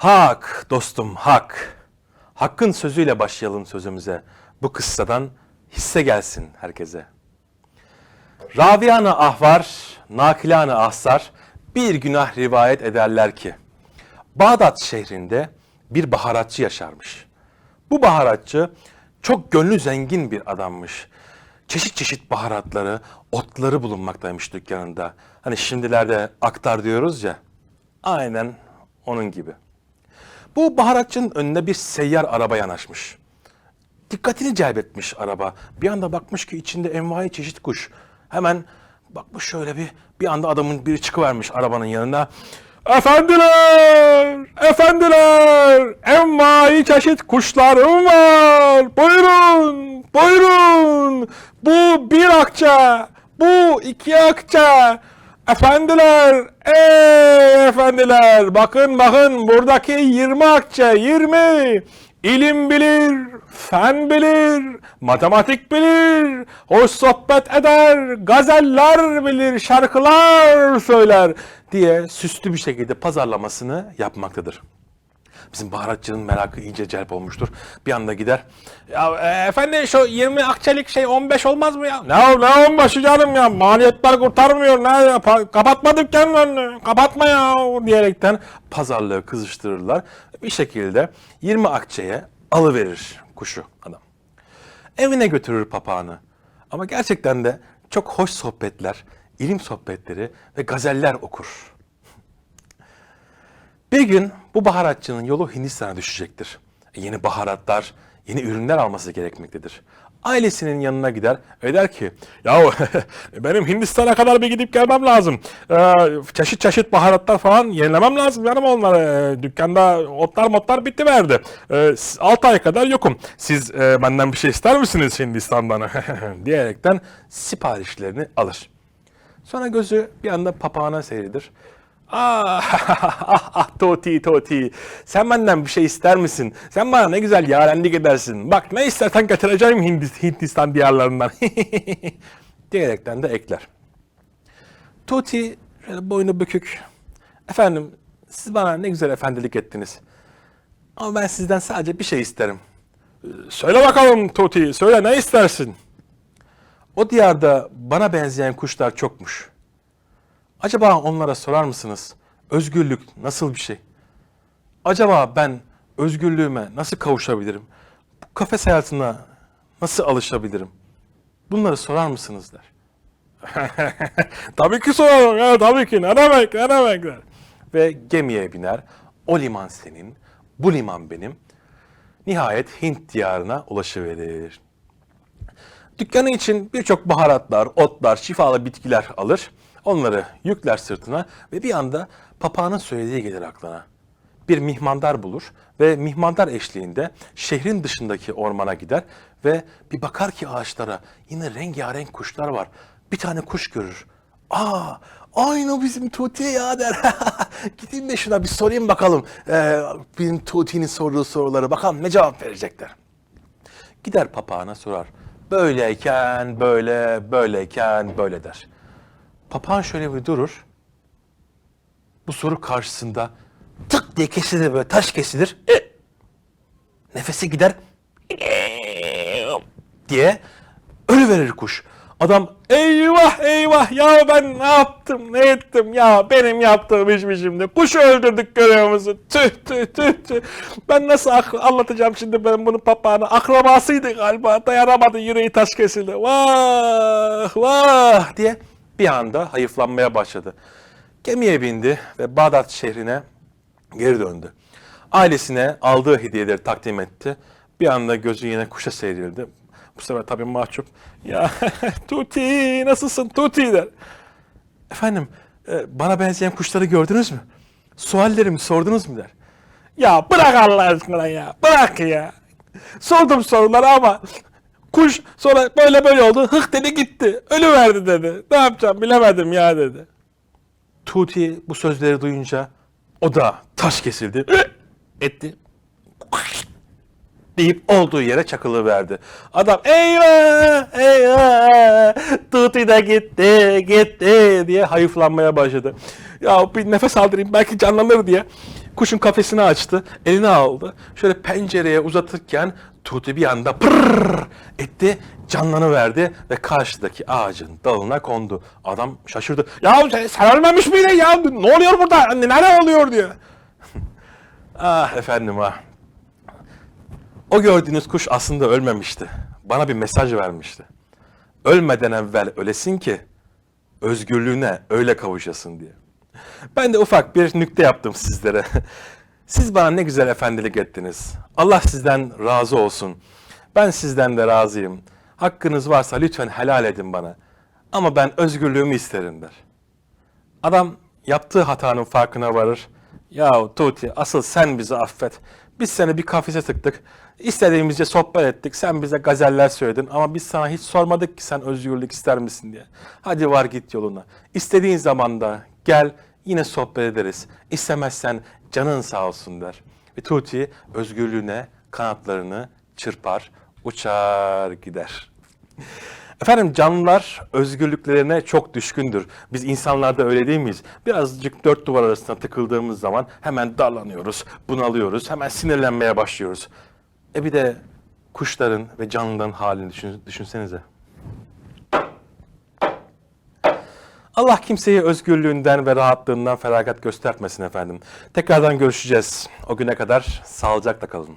Hak dostum hak. Hakkın sözüyle başlayalım sözümüze. Bu kıssadan hisse gelsin herkese. Raviana ahvar, nakilana ahsar bir günah rivayet ederler ki Bağdat şehrinde bir baharatçı yaşarmış. Bu baharatçı çok gönlü zengin bir adammış. Çeşit çeşit baharatları, otları bulunmaktaymış dükkanında. Hani şimdilerde aktar diyoruz ya. Aynen onun gibi. Bu baharatçının önüne bir seyyar araba yanaşmış. Dikkatini celbetmiş araba. Bir anda bakmış ki içinde envai çeşit kuş. Hemen bakmış şöyle bir bir anda adamın biri çıkıvermiş arabanın yanına. Efendiler! Efendiler! Envai çeşit kuşlarım var. Buyurun! Buyurun! Bu bir akça. Bu iki akça. Efendiler, ey efendiler, bakın bakın buradaki 20 akçe, 20. İlim bilir, fen bilir, matematik bilir, hoş sohbet eder, gazeller bilir, şarkılar söyler diye süslü bir şekilde pazarlamasını yapmaktadır. Bizim baharatçının merakı iyice celp olmuştur. Bir anda gider. Ya e, efendi şu 20 akçelik şey 15 olmaz mı ya? Ne, ne 15'i canım ya? Maliyetler kurtarmıyor. Ne ya? Pa- kapatma dükkanlarını. Kapatma ya diyerekten pazarlığı kızıştırırlar. Bir şekilde 20 akçeye alıverir kuşu adam. Evine götürür papağanı. Ama gerçekten de çok hoş sohbetler, ilim sohbetleri ve gazeller okur. Bir gün bu baharatçının yolu Hindistan'a düşecektir. E, yeni baharatlar, yeni ürünler alması gerekmektedir. Ailesinin yanına gider ve der ki ya benim Hindistan'a kadar bir gidip gelmem lazım. Ee, çeşit çeşit baharatlar falan yenilemem lazım canım onları. Ee, dükkanda otlar motlar bitti verdi. Ee, 6 ay kadar yokum. Siz e, benden bir şey ister misiniz Hindistan'dan? diyerekten siparişlerini alır. Sonra gözü bir anda papağana seyredir. Ah, ah, ah, Toti, Toti. Sen benden bir şey ister misin? Sen bana ne güzel yarenlik edersin. Bak ne istersen getireceğim Hindis- Hindistan diyarlarından. Diyerekten de ekler. Toti şöyle boynu bükük. Efendim siz bana ne güzel efendilik ettiniz. Ama ben sizden sadece bir şey isterim. "Ee, Söyle bakalım Toti, söyle ne istersin? O diyarda bana benzeyen kuşlar çokmuş. Acaba onlara sorar mısınız? Özgürlük nasıl bir şey? Acaba ben özgürlüğüme nasıl kavuşabilirim? Bu kafes hayatına nasıl alışabilirim? Bunları sorar mısınız der. tabii ki sorarım ya tabii ki ne demek ne demek der. Ve gemiye biner. O liman senin, bu liman benim. Nihayet Hint diyarına ulaşıverir. Dükkanı için birçok baharatlar, otlar, şifalı bitkiler alır. Onları yükler sırtına ve bir anda papağanın söylediği gelir aklına. Bir mihmandar bulur ve mihmandar eşliğinde şehrin dışındaki ormana gider ve bir bakar ki ağaçlara yine rengarenk kuşlar var. Bir tane kuş görür. Aa, aynı bizim Tuti ya der. Gideyim de şuna bir sorayım bakalım. Ee, bizim Tuti'nin sorduğu soruları bakalım ne cevap verecekler. Gider papağana sorar. Böyleyken böyle, böyleyken böyle der. Papağan şöyle bir durur. Bu soru karşısında tık diye kesilir böyle taş kesilir. E, nefesi gider. diye ölü verir kuş. Adam eyvah eyvah ya ben ne yaptım ne ettim ya benim yaptığım iş mi şimdi kuşu öldürdük görüyor musun tüh tüh tüh tüh ben nasıl anlatacağım şimdi ben bunu papağana akrabasıydı galiba dayanamadı yüreği taş kesildi vah vah diye bir anda hayıflanmaya başladı. Gemiye bindi ve Bağdat şehrine geri döndü. Ailesine aldığı hediyeleri takdim etti. Bir anda gözü yine kuşa seyrildi. Bu sefer tabii mahcup. Ya Tuti nasılsın Tuti der. Efendim e, bana benzeyen kuşları gördünüz mü? Suallerimi sordunuz mu der. Ya bırak Allah aşkına ya bırak ya. Sordum soruları ama kuş sonra böyle böyle oldu hık dedi gitti. Ölü verdi dedi. Ne yapacağım bilemedim ya dedi. Tuti bu sözleri duyunca o da taş kesildi. etti. deyip olduğu yere çakılı verdi. Adam eyvah eyvah Tuti de gitti, gitti diye hayıflanmaya başladı. Ya bir nefes aldırayım belki canlanır diye. Kuşun kafesini açtı, elini aldı. Şöyle pencereye uzatırken Tuti bir anda pırrrr etti, canlanıverdi ve karşıdaki ağacın dalına kondu. Adam şaşırdı. Ya sen, ölmemiş miydin ya? Ne oluyor burada? Neler oluyor diye. ah efendim ah. O gördüğünüz kuş aslında ölmemişti. Bana bir mesaj vermişti. Ölmeden evvel ölesin ki özgürlüğüne öyle kavuşasın diye. Ben de ufak bir nükte yaptım sizlere. Siz bana ne güzel efendilik ettiniz. Allah sizden razı olsun. Ben sizden de razıyım. Hakkınız varsa lütfen helal edin bana. Ama ben özgürlüğümü isterim der. Adam yaptığı hatanın farkına varır. Ya Tuti asıl sen bizi affet. Biz seni bir kafese tıktık. İstediğimizce sohbet ettik. Sen bize gazeller söyledin ama biz sana hiç sormadık ki sen özgürlük ister misin diye. Hadi var git yoluna. İstediğin zaman da gel yine sohbet ederiz. İstemezsen canın sağ olsun der. Ve Tuti özgürlüğüne kanatlarını çırpar, uçar gider. Efendim canlılar özgürlüklerine çok düşkündür. Biz insanlar da öyle değil miyiz? Birazcık dört duvar arasında tıkıldığımız zaman hemen darlanıyoruz, bunalıyoruz, hemen sinirlenmeye başlıyoruz. E bir de kuşların ve canlıların halini düşün, düşünsenize. Allah kimseyi özgürlüğünden ve rahatlığından feragat göstermesin efendim. Tekrardan görüşeceğiz. O güne kadar sağlıcakla kalın.